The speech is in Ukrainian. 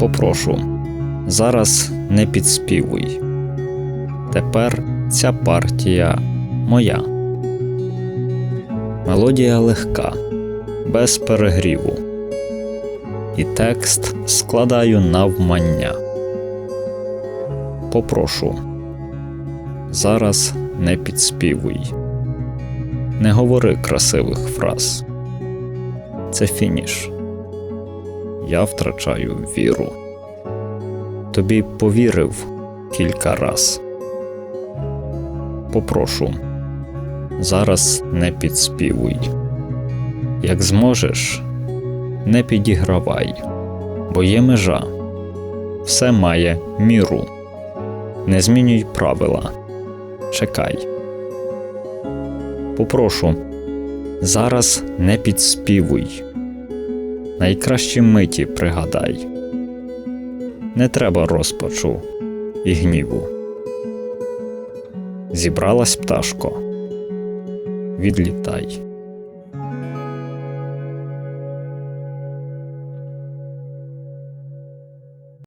Попрошу, зараз не підспівуй. Тепер ця партія моя. Мелодія легка, без перегріву. І текст складаю навмання. Попрошу, зараз не підспівуй. Не говори красивих фраз. Це фініш. Я втрачаю віру. Тобі повірив кілька раз. Попрошу, зараз не підспівуй. Як зможеш, не підігравай, бо є межа, все має міру. Не змінюй правила, чекай. Попрошу, зараз не підспівуй. Найкращі миті пригадай. Не треба розпачу і гніву. Зібралась пташко. Відлітай.